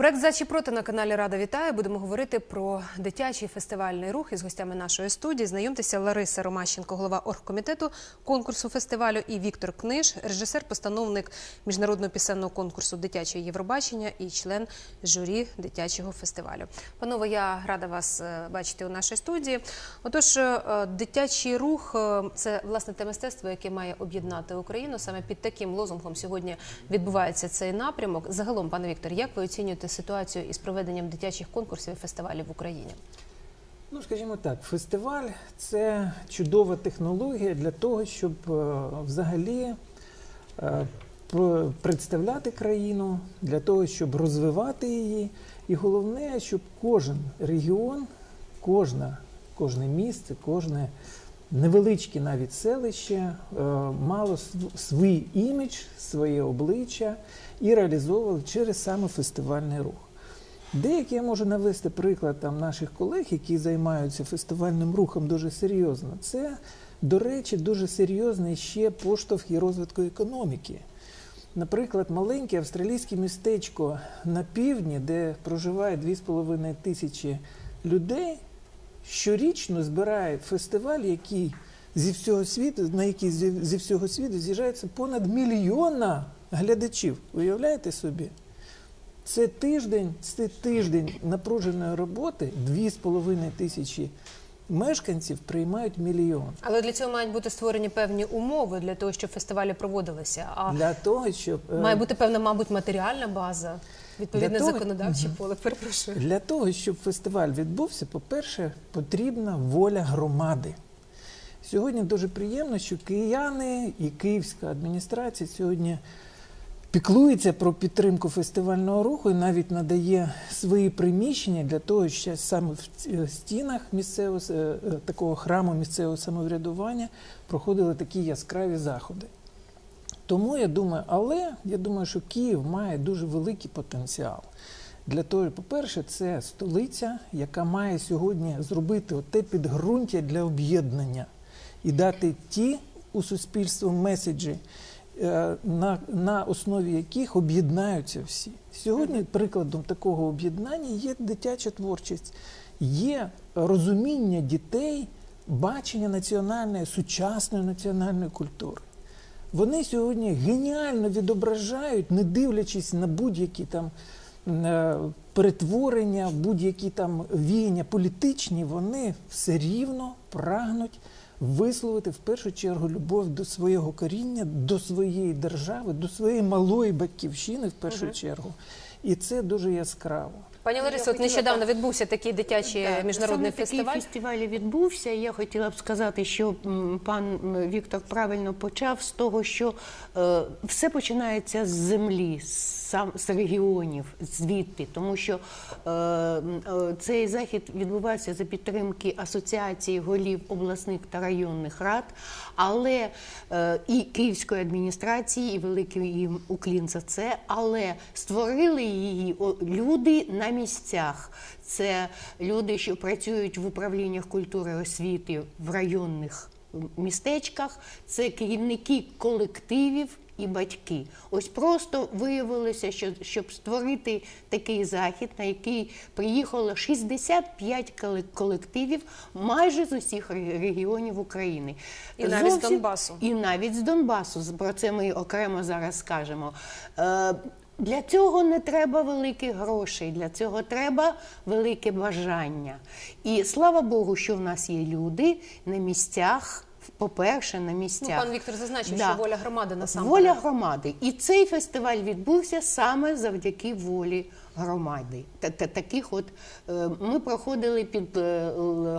Проект «За чи проти» на каналі Рада вітає. Будемо говорити про дитячий фестивальний рух із гостями нашої студії. Знайомтеся Лариса Ромащенко, голова оргкомітету конкурсу фестивалю, і Віктор Книж, режисер, постановник міжнародного пісенного конкурсу Дитяче Євробачення і член журі дитячого фестивалю. Панове, я рада вас е, бачити у нашій студії. Отож, е, дитячий рух е, це власне те мистецтво, яке має об'єднати Україну. Саме під таким лозунгом сьогодні відбувається цей напрямок. Загалом, пане Віктор, як ви оцінюєте ситуацію із проведенням дитячих конкурсів і фестивалів в Україні? Ну, скажімо так, фестиваль це чудова технологія для того, щоб е, взагалі е, представляти країну, для того, щоб розвивати її. І головне, щоб кожен регіон, кожна, кожне місце, кожне невеличке навіть селище мало свій імідж, своє обличчя і реалізовувало через саме фестивальний рух. Деякі я можу навести приклад там наших колег, які займаються фестивальним рухом дуже серйозно. Це, до речі, дуже серйозний ще поштовх і розвитку економіки. Наприклад, маленьке австралійське містечко на півдні, де проживає 2,5 тисячі людей, щорічно збирає фестиваль, який зі всього світу, на який зі, зі всього світу з'їжджається понад мільйона глядачів. Уявляєте собі? Це тиждень, це тиждень напруженої роботи, 2,5 тисячі мешканців приймають мільйон. Але для цього мають бути створені певні умови для того, щоб фестивалі проводилися. А Для того, щоб е, має бути певна, мабуть, матеріальна база, відповідне того- законодавче поле. Перепрошую. Для того, щоб фестиваль відбувся, по-перше, потрібна воля громади. Сьогодні дуже приємно, що кияни і київська адміністрація сьогодні піклується про підтримку фестивального руху і навіть надає свої приміщення для того, щоб саме в стінах місцевого е, е, такого храму місцевого самоврядування проходили такі яскраві заходи. Тому я думаю, але я думаю, що Київ має дуже великий потенціал. Для того, по-перше, це столиця, яка має сьогодні зробити те підґрунтя для об'єднання і дати ті у суспільство меседжі, е, на, на основі яких об'єднаються всі. Сьогодні прикладом такого об'єднання є дитяча творчість, є розуміння дітей, бачення національної, сучасної національної культури. Вони сьогодні геніально відображають, не дивлячись на будь-які там е, перетворення, будь-які там віяння політичні, вони все рівно прагнуть висловити в першу чергу любов до свого коріння, до своєї держави, до своєї малої батьківщини в першу Мгм. чергу. І це дуже яскраво. Пані Ларисо, от хотіла нещодавно так- відбувся такий дитячий Так, міжнародний саме фестиваль. Такий фестиваль відбувся. і Я хотіла б сказати, що м, пан м, Віктор правильно почав з того, що е, все починається з землі, з сам з регіонів, звідти, тому що е, м, е, цей захід відбувався за підтримки асоціації голів обласних та районних рад, але е, і Київської адміністрації, і великий їм уклін за це, але створили її о, люди на місцях. Це люди, що працюють в управліннях культури освіти в районних містечках, це керівники колективів і батьки. Ось просто виявилося, що щоб створити такий захід, на який приїхало 65 коле- колективів майже з усіх регіонів України. І навіть з Донбасу. І навіть з Донбасу. Про це ми окремо зараз скажемо. Е, Для цього не треба великих грошей, для цього треба велике бажання. І слава Богу, що в нас є люди на місцях. По-перше, на Ну, пан Віктор зазначив, Да. що воля громади насамперед. Воля громади. І цей фестиваль відбувся саме завдяки волі громади. Та, та, таких от, е, ми проходили під е,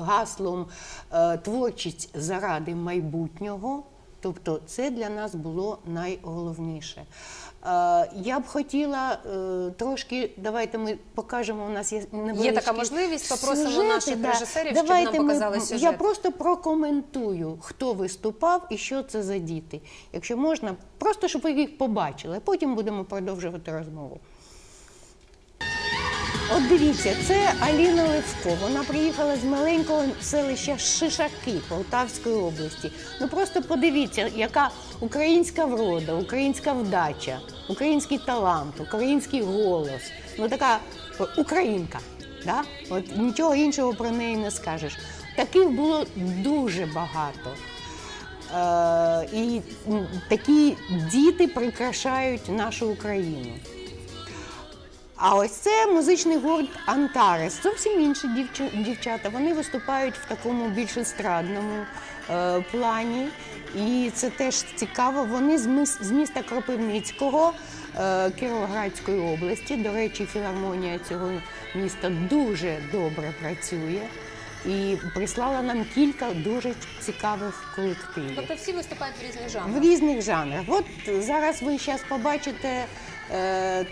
гаслом е, творчість заради майбутнього. Тобто це для нас було найголовніше. Е, Я б хотіла е, трошки, давайте ми покажемо, у нас є невеличкі така можливість, попросимо наших режисерів, щоб Давайте нам ми- показали Я просто прокоментую, хто виступав і що це за діти. Якщо можна, просто щоб ви їх побачили, потім будемо продовжувати розмову. От дивіться, це Аліна Левко. Вона приїхала з маленького селища Шишаки Полтавської області. Ну просто подивіться, яка українська врода, українська вдача, український талант, український голос. Ну така е, українка. Да? От нічого іншого про неї не скажеш. Таких було дуже багато. Е, і такі діти прикрашають нашу Україну. А ось це музичний гурт Антарес. Зовсім інші дівчата. Вони виступають в такому більш естрадному е, плані. І це теж цікаво. Вони з, мис- з міста Кропивницького е, Кіровоградської області. До речі, філармонія цього міста дуже добре працює і прислала нам кілька дуже цікавих колективів Тобто всі виступають в різних жанрах? в різних жанрах. От зараз ви зараз побачите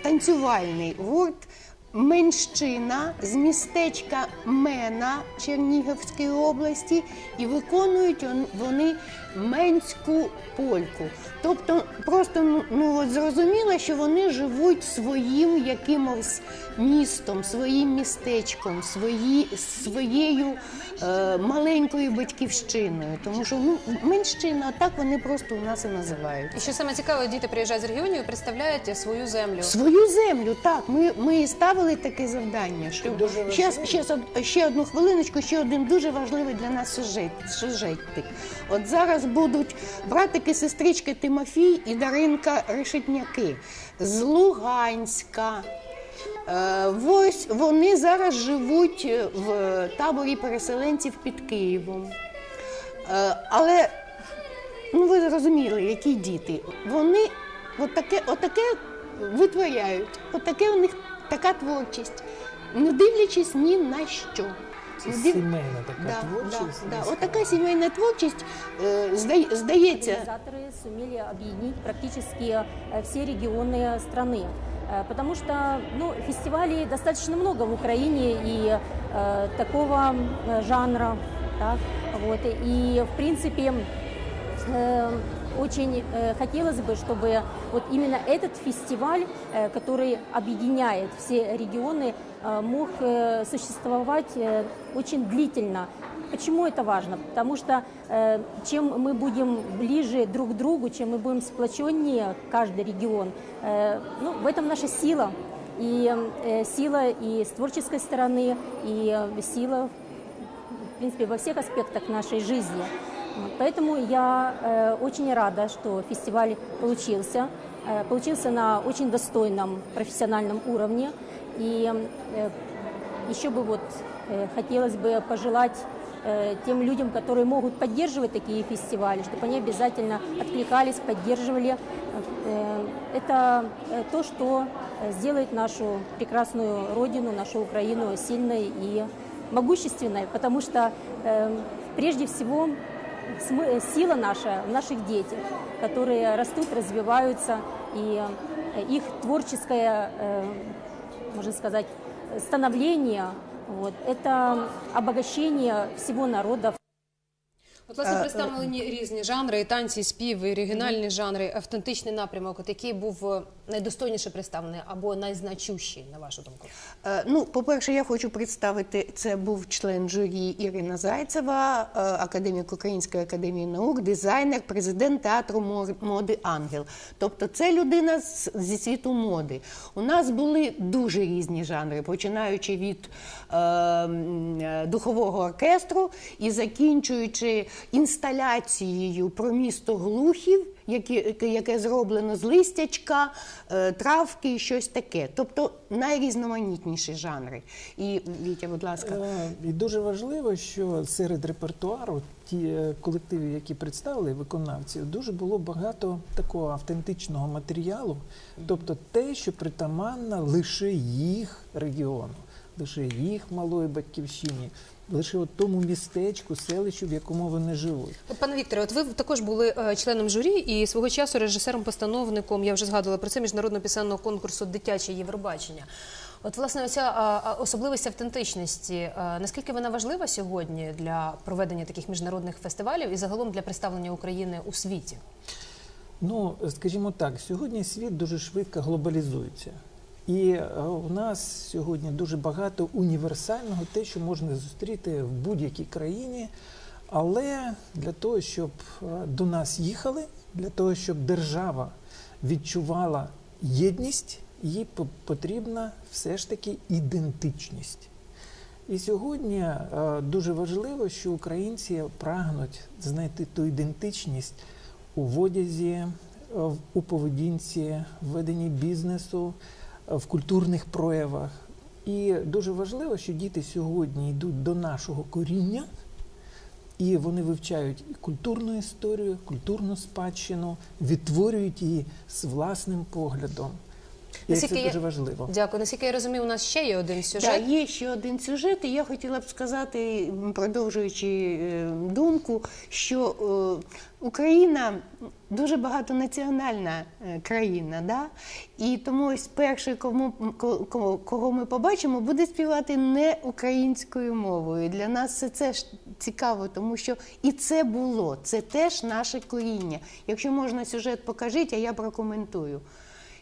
танцювальний гурт. Менщина з містечка Мена Чернігівської області і виконують он- вони менську польку. Тобто, просто ну, ну от зрозуміло, що вони живуть своїм якимось містом, своїм містечком, свої, своєю е, маленькою батьківщиною. Тому що ну, менщина, так вони просто у нас і називають. І що саме цікаво, діти приїжджають з регіонів і представляють свою землю. Свою землю, так. Ми, ми ставили таке завдання. Що Дуже ще, ще, ще одну хвилиночку, ще один дуже важливий для нас сюжет, сюжетик. От зараз будуть братики, сестрички Тимофій і Даринка Решетняки з Луганська. Е, Ось вони зараз живуть в таборі переселенців під Києвом. Е, Але ну ви зрозуміли, які діти. Вони отаке, отаке витворяють, отаке у них така творчість, не дивлячись ні на що. Це Не див- сімейна така Да, творчість. да, да. Отака сімейна творчість е, зда- здається. Организаторы сумели объединить практически э, все регионы страны. Э, Потому что ну, фестивалей достаточно много в Украине и э, такого э, жанра. Так, вот, и в принципе э, очень э, хотелось бы, чтобы вот именно этот фестиваль, э, который объединяет все регионы, э, мог существовать очень длительно. Почему это важно? Потому что чем мы будем ближе друг к другу, чем мы будем сплоченнее каждый регион, ну, в этом наша сила. И сила и с творческой стороны, и сила в принципе, во всех аспектах нашей жизни. Вот, Поэтому я э, очень рада, что фестиваль получился. Э, получился на очень достойном профессиональном уровне. И э, еще бы вот э, хотелось бы пожелать э, тем людям, которые могут поддерживать такие фестивали, чтобы они обязательно откликались, поддерживали. Э, Это э, то, что э, сделает нашу прекрасную родину, нашу Украину сильной и могущественной, потому что э, прежде всего смы- э, сила наша в наших детях, которые растут, развиваются, и э, их творческое, э, можно сказать, становление, вот, это обогащение всего народа, От, власне, представлені різні жанри, і танці, і спів, і оригінальні жанри, автентичний напрямок, от який був е, найдостойніше представлений або найзначущий, на вашу думку. Е, Ну, по-перше, я хочу представити, це був член журі Ірина Зайцева, е, академік Української академії наук, дизайнер, президент театру мор- моди Ангел. Тобто це людина з- зі світу моди. У нас були дуже різні жанри, починаючи від е, м, е, духового оркестру і закінчуючи інсталяцією про місто Глухів, яке, яке зроблено з листячка, е, травки і щось таке. Тобто найрізноманітніші жанри. І Вітя, будь ласка. Е, І дуже важливо, що серед репертуару ті е, колективи, які представили виконавців, дуже було багато такого автентичного матеріалу, тобто те, що притаманно лише їх регіону, лише їх малої батьківщині, лише от тому містечку, селищу, в якому вони живуть. Пане Вікторе, от ви також були е, членом журі і свого часу режисером-постановником, я вже згадувала про це міжнародного пісенного конкурсу Дитяче Євробачення. От, власне, оця особливість автентичності, наскільки вона важлива сьогодні для проведення таких міжнародних фестивалів і загалом для представлення України у світі? Ну, скажімо так, сьогодні світ дуже швидко глобалізується. І е, у нас сьогодні дуже багато універсального, те, що можна зустріти в будь-якій країні. Але для того, щоб е, до нас їхали, для того, щоб держава відчувала єдність, їй потрібна все ж таки ідентичність. І сьогодні е, дуже важливо, що українці прагнуть знайти ту ідентичність у в одязі, е, в- у поведінці, в веденні бізнесу, в культурних проявах. І дуже важливо, що діти сьогодні йдуть до нашого коріння, і вони вивчають культурну історію, культурну спадщину, відтворюють її з власним поглядом. І це я- дуже важливо. Дякую. Наскільки я розумію, у нас ще є один сюжет. є ще один сюжет, і я хотіла б сказати, продовжуючи е, думку, що е, Україна дуже багатонаціональна е, країна, да? і тому ось перший, кому, ко- ко- кого ми побачимо, буде співати не українською мовою. Для нас це, це ж цікаво, тому що і це було, це теж наше коріння. Якщо можна сюжет покажіть, а я прокоментую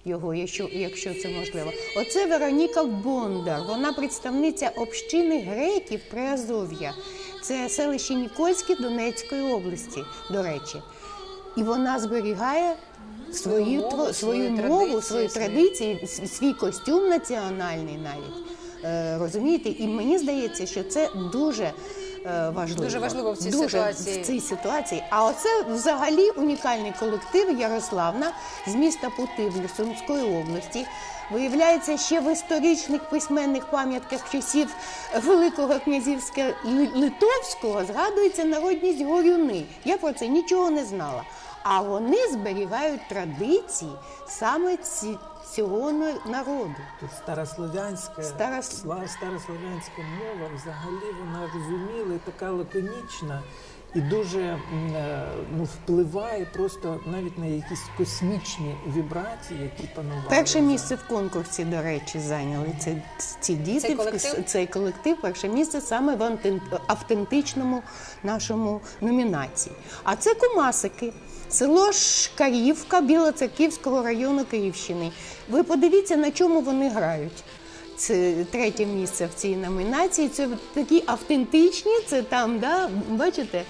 його, якщо, якщо це можливо. Оце Вероніка Бондар. Вона представниця общини греків Приазов'я. Це селище Нікольське Донецької області, до речі. І вона зберігає свою, мову, свою мову, традиції, свої свої- традиції, свій костюм національний навіть. Е, розумієте? І мені здається, що це дуже. Е, Важливо. Дуже важливо в цій Дуже ситуації. в цій ситуації. А оце взагалі унікальний колектив Ярославна з міста Путивлю Сумської області. Виявляється, ще в історичних письменних пам'ятках часів Великого князівська Литовського згадується народність горюни. Я про це нічого не знала. А вони зберігають традиції саме ці, на- народу. Тут старослов'янська, Старос- старослов'янська мова взагалі вона розуміла і така лаконічна і дуже е, ну, впливає просто навіть на якісь космічні вібрації, які панували. Перше місце в конкурсі, до речі, зайняли ці, ці діти. Цей колектив? Цей колектив перше місце саме в автентичному нашому номінації. А це Кумасики. Село Шкарівка Білоцерківського району Київщини. Ви подивіться, на чому вони грають. Це третє місце в цій номінації. Це такі автентичні, це там, да, бачите,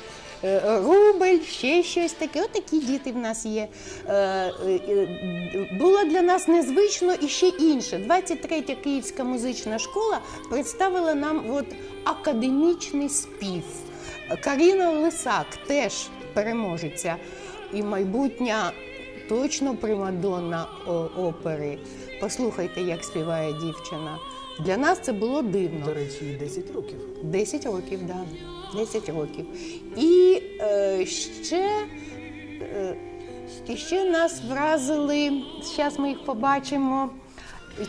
е, рубль, ще щось таке. От такі діти в нас є. Е, е, Було для нас незвично і ще інше. 23-я Київська музична школа представила нам от академічний спів. Каріна Лисак теж переможеця і майбутня точно примадонна опери. Послухайте, як співає дівчина. Для нас це було дивно. До речі, 10 років. 10 років, так. Да. 10 років. І е, ще, е, і ще нас вразили, зараз ми їх побачимо.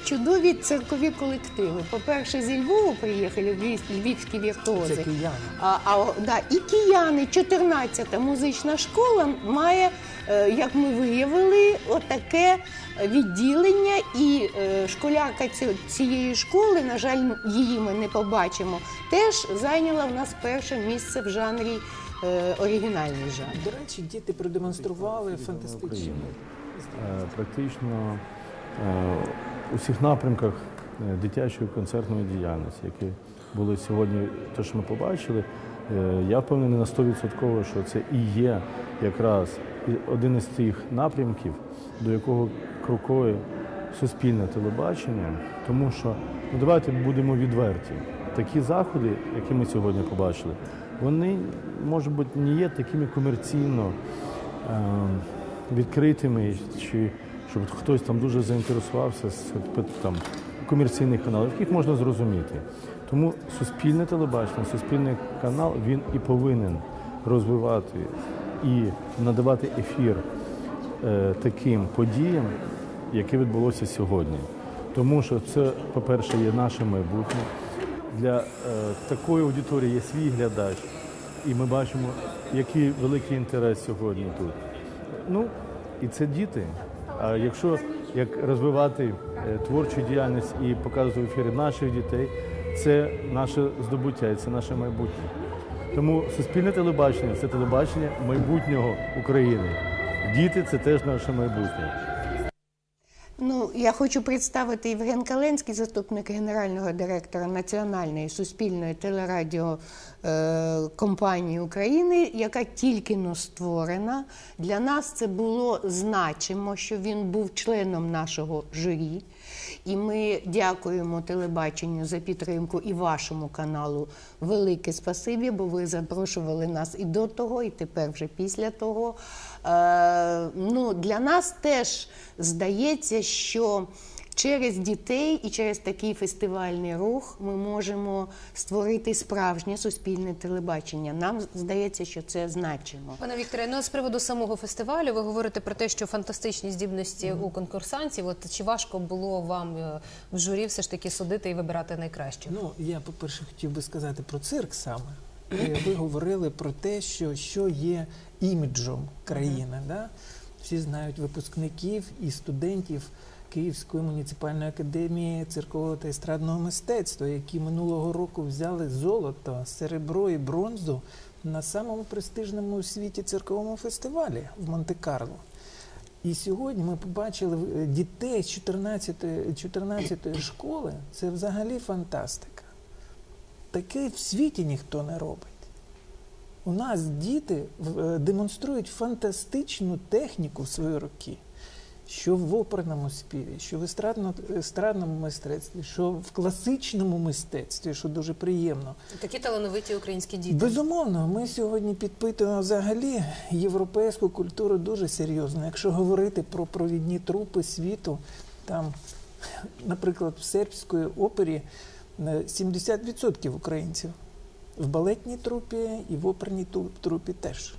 Чудові циркові колективи. По-перше, зі Львову приїхали львів- львівські віртуози. Це кияни. А, а, да, і кияни, 14-та музична школа має, е, як ми виявили, отаке відділення. І е, школярка цієї школи, на жаль, її ми не побачимо, теж зайняла в нас перше місце в жанрі е, оригінальний жанр. До речі, діти продемонстрували фантастичні. Практично у всіх напрямках е, дитячої концертної діяльності, які були сьогодні, те, що ми побачили, е, я впевнений на 100%, що це і є якраз один із тих напрямків, до якого крокує суспільне телебачення, тому що ну давайте будемо відверті. Такі заходи, які ми сьогодні побачили, вони, може бути, не є такими комерційно е, відкритими, чи щоб хтось там дуже заінтересувався там, комерційних каналів, яких можна зрозуміти. Тому суспільне телебачення, суспільний канал він і повинен розвивати і надавати ефір е, таким подіям, яке відбулося сьогодні. Тому що це, по-перше, є наше майбутнє. Для е, такої аудиторії є свій глядач, і ми бачимо, який великий інтерес сьогодні тут. Ну, і це діти. А якщо як розвивати е, творчу діяльність і показувати в ефірі наших дітей, це наше здобуття, і це наше майбутнє. Тому суспільне телебачення це телебачення майбутнього України. Діти це теж наше майбутнє. Ну, я хочу представити Євген Каленський, заступник генерального директора Національної суспільної телерадіокомпанії України, яка тільки но створена. Для нас це було значимо, що він був членом нашого журі. І ми дякуємо телебаченню за підтримку і вашому каналу. Велике спасибі, бо ви запрошували нас і до того, і тепер вже після того. Е, ну, для нас теж здається, що через дітей і через такий фестивальний рух ми можемо створити справжнє суспільне телебачення. Нам здається, що це значимо. Пане Вікторе, ну з приводу самого фестивалю, ви говорите про те, що фантастичні здібності у конкурсантів. От чи важко було вам е, в журі все ж таки судити і вибирати найкраще? Ну, я, по-перше, хотів би сказати про цирк саме. Ви говорили про те, що, що є іміджом країни. Да? Всі знають випускників і студентів Київської муніципальної академії циркового та естрадного мистецтва, які минулого року взяли золото, серебро і бронзу на самому престижному у світі цирковому фестивалі в Монте-Карло. І сьогодні ми побачили е, дітей з 14, 14 школи. Це взагалі фантастика. Таке в світі ніхто не робить. У нас діти е, демонструють фантастичну техніку в свої роки, що в оперному співі, що в естрадно- естрадному мистецтві, що в класичному мистецтві, що дуже приємно. Такі талановиті українські діти. Безумовно, ми сьогодні підпитуємо взагалі європейську культуру дуже серйозно. Якщо говорити про провідні трупи світу, там, наприклад, в сербської опері е, 70% українців. В балетній трупі і в оперній трупі теж.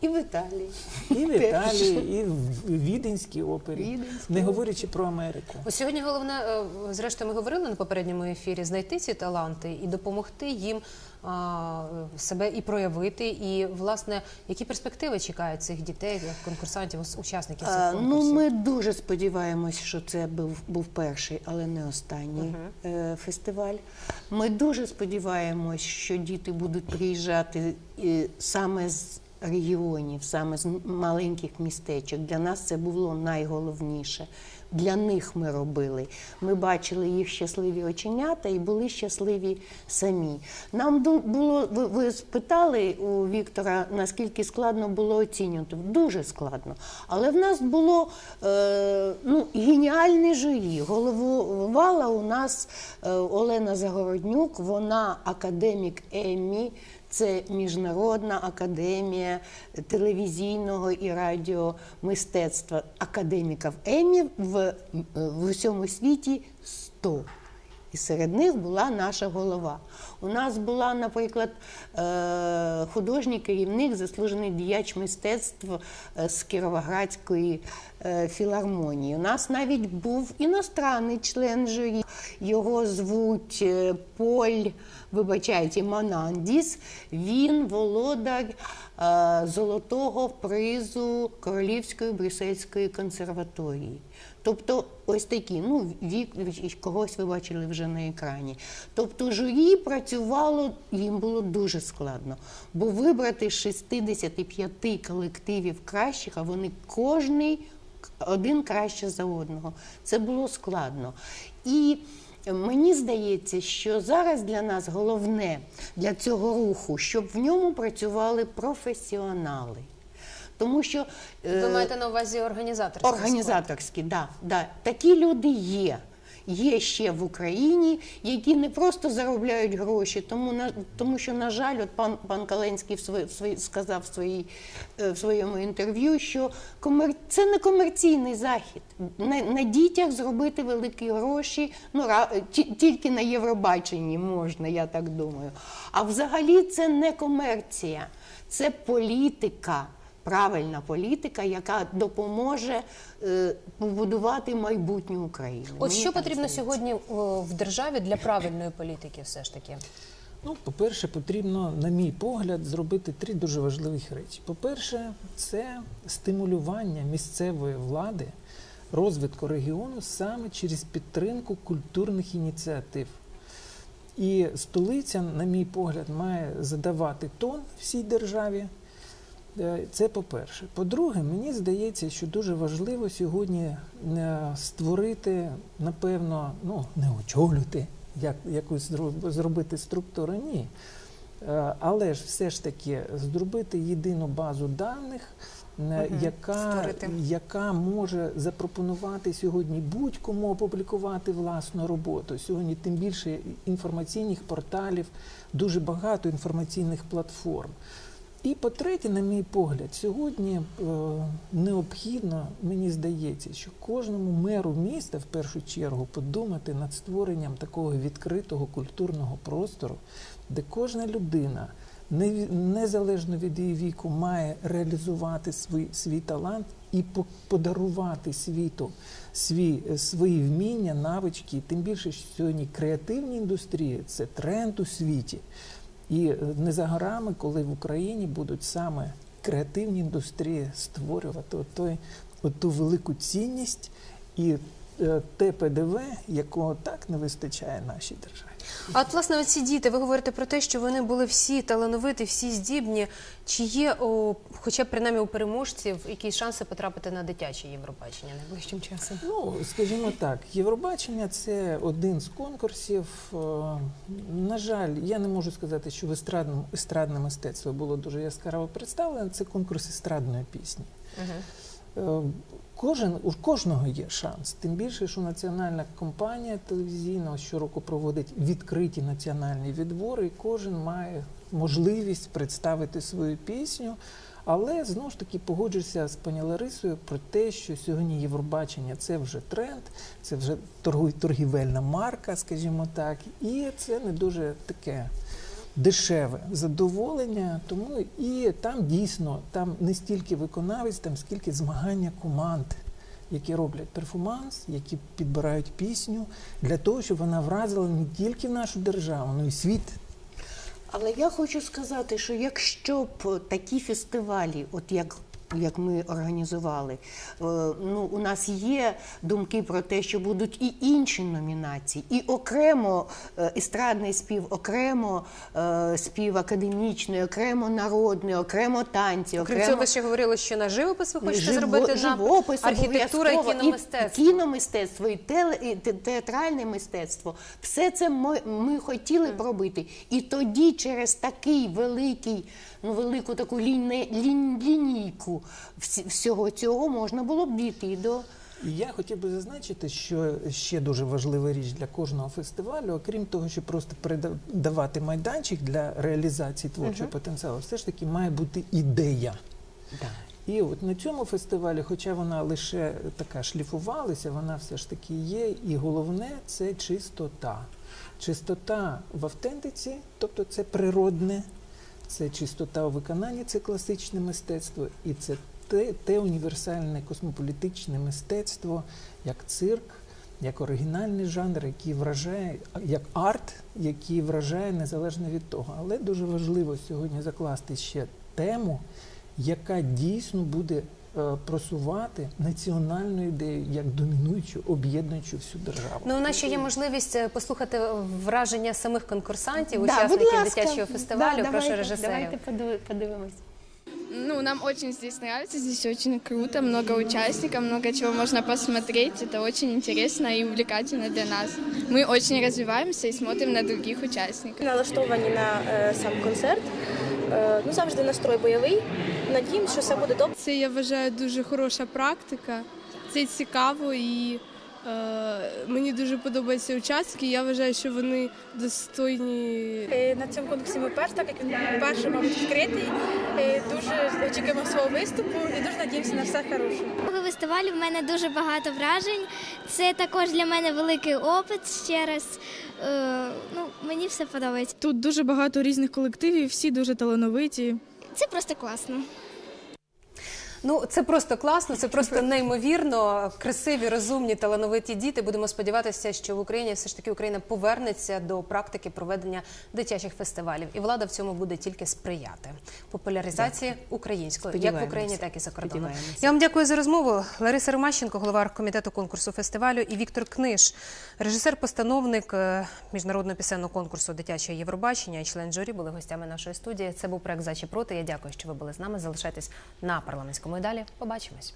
І в Італії. І в Італії, і в Віденській опері, Віденській не говорячи про Америку. Ось сьогодні головне, е, зрештою, ми говорили на попередньому ефірі, знайти ці таланти і допомогти їм а, себе і проявити. І, власне, які перспективи чекають цих дітей, як конкурсантів, учасників цих А, конкурсів? Ну, ми дуже сподіваємось, що це був, був перший, але не останній е, фестиваль. Ми дуже сподіваємось, що діти будуть приїжджати саме з регіонів, саме з маленьких містечок. Для нас це було найголовніше. Для них ми робили. Ми бачили їх щасливі оченята і були щасливі самі. Нам було ви, спитали у Віктора, наскільки складно було оцінювати. Дуже складно. Але в нас було е, ну, геніальне журі. Головувала у нас е, Олена Загороднюк, вона академік Еммі. Це Міжнародна академія телевізійного і радіомистецтва. Академіків Емі в, в усьому світі 100. І серед них була наша голова. У нас була, наприклад, е, художній керівник, заслужений діяч мистецтв е, з Кіровоградської е, філармонії. У нас навіть був іностранний член журі. Його звуть Поль, вибачайте, Монандіс. Він володар золотого призу Королівської Брюссельської консерваторії. Тобто ось такі, ну, вік когось ви бачили вже на екрані. Тобто журі працювало, їм було дуже складно. Бо вибрати з 65 колективів кращих, а вони кожний один краще за одного. Це було складно. І Мені здається, що зараз для нас головне для цього руху, щоб в ньому працювали професіонали. Тому що е, Ви маєте на увазі організаторський склад? Організаторські, да, да. Такі люди є. Є ще в Україні, які не просто заробляють гроші, тому на тому, що на жаль, от пан пан Каленський в свої, в свої, сказав в, своїй, е, в своєму інтерв'ю, що комер... це не комерційний захід. На, на дітях зробити великі гроші, ну ра... ті- тільки на Євробаченні можна, я так думаю. А взагалі це не комерція, це політика правильна політика, яка допоможе е, побудувати майбутню Україну. От Мені що потрібно здається. сьогодні в державі для правильної політики, все ж таки? Ну, по-перше, потрібно, на мій погляд, зробити три дуже важливих речі. По-перше, це стимулювання місцевої влади, розвитку регіону саме через підтримку культурних ініціатив. І столиця, на мій погляд, має задавати тон всій державі. Е, Це по-перше. По-друге, мені здається, що дуже важливо сьогодні е, створити, напевно, ну, не очолювати, як, якусь зроб- зробити структуру, ні. Е, Але ж все ж таки зробити єдину базу даних, Мгм. яка, Створити. яка може запропонувати сьогодні будь-кому опублікувати власну роботу. Сьогодні тим більше інформаційних порталів, дуже багато інформаційних платформ. І по-третє, на мій погляд, сьогодні е, необхідно, мені здається, що кожному меру міста в першу чергу подумати над створенням такого відкритого культурного простору, де кожна людина, не незалежно від її віку, має реалізувати свій, свій талант і по- подарувати світу свій, е, свої вміння, навички. Тим більше, що сьогодні креативні індустрії це тренд у світі. І е, не за горами, коли в Україні будуть саме креативні індустрії створювати той, ту велику цінність і е, те ПДВ, якого так не вистачає нашій державі. А от власне оці діти, ви говорите про те, що вони були всі талановиті, всі здібні. Чи є, о, хоча б принаймні у переможців, якісь шанси потрапити на дитяче Євробачення найближчим часом? Ну, скажімо так, Євробачення це один з конкурсів. Е, На жаль, я не можу сказати, що в естрадному естрадне мистецтво було дуже яскраво представлене. Це конкурс естрадної пісні. Е, Кожен у кожного є шанс. Тим більше, що національна компанія телевізійна щороку проводить відкриті національні відбори, і кожен має можливість представити свою пісню. Але знову ж таки погоджуюся з пані Ларисою про те, що сьогодні Євробачення це вже тренд, це вже торгівельна марка, скажімо так, і це не дуже таке дешеве задоволення. Тому і там дійсно там не стільки виконавець, там скільки змагання команд, які роблять перформанс, які підбирають пісню для того, щоб вона вразила не тільки нашу державу, але й світ. Але я хочу сказати, що якщо б такі фестивалі, от як. Як ми організували, е, ну у нас є думки про те, що будуть і інші номінації, і окремо е, естрадний спів, окремо е, спів академічний, окремо народний, окремо танці, окремо цього, ви ще говорили, що на живопис ви хочете Живо- зробити на архітектура і кіномистецтво. І кіномистецтво, і, теле, і театральне мистецтво. Все це ми, ми хотіли б робити. І тоді через такий великий, ну велику таку ліне, лін, лінійку всього цього можна було б дійти до. Я хотів би зазначити, що ще дуже важлива річ для кожного фестивалю, окрім того, що просто передавати майданчик для реалізації творчого потенціалу, все ж таки має бути ідея. І от на цьому фестивалі, хоча вона лише така шліфувалася, вона все ж таки є. І головне це чистота. Чистота в автентиці, тобто це природне, це чистота у виконанні, це класичне мистецтво, і це те, те універсальне космополітичне мистецтво, як цирк, як оригінальний жанр, який вражає, як арт, який вражає незалежно від того. Але дуже важливо сьогодні закласти ще тему, яка дійсно буде просувати національну ідею як домінуючу, об'єднуючу всю державу. Ну, у нас ще є можливість е, послухати враження самих конкурсантів, Да, учасників дитячого фестивалю. Да, Прошу давайте, режисерів. Давайте подивимось. Ну, нам очень здесь нравится, здесь очень круто, много участников, много чего можно посмотреть. Это очень интересно и увлекательно для нас. Мы очень развиваемся и смотрим на других участников. налаштовані на е, сам концерт. Е, ну, завжди настрой бойовий. Надіємося, що все буде добре. Це я вважаю дуже хороша практика. Це цікаво і е, мені дуже подобаються участки. Я вважаю, що вони достойні. Е, На цьому конкурсі ми перші, так як він перший, мабуть, відкритий. Е, Дуже очікуємо свого виступу і дуже надіємося на все хороше. Цього фестивалю в мене дуже багато вражень. Це також для мене великий опит ще раз. Е, ну, мені все подобається. Тут дуже багато різних колективів, всі дуже талановиті. Це просто класно. Ну, це просто класно, це просто неймовірно. Красиві, розумні, талановиті діти. Будемо сподіватися, що в Україні все ж таки Україна повернеться до практики проведення дитячих фестивалів, і влада в цьому буде тільки сприяти популяризації української, як в Україні, так і за кордоном. Я вам дякую за розмову. Лариса Ромащенко, голова комітету конкурсу фестивалю, і Віктор Книж, режисер-постановник е, міжнародного пісенного конкурсу дитячого Євробачення і член журі були гостями нашої студії. Це був проект «За чи проти. Я дякую, що ви були з нами. Залишайтесь на парламентському і далі. Побачимось.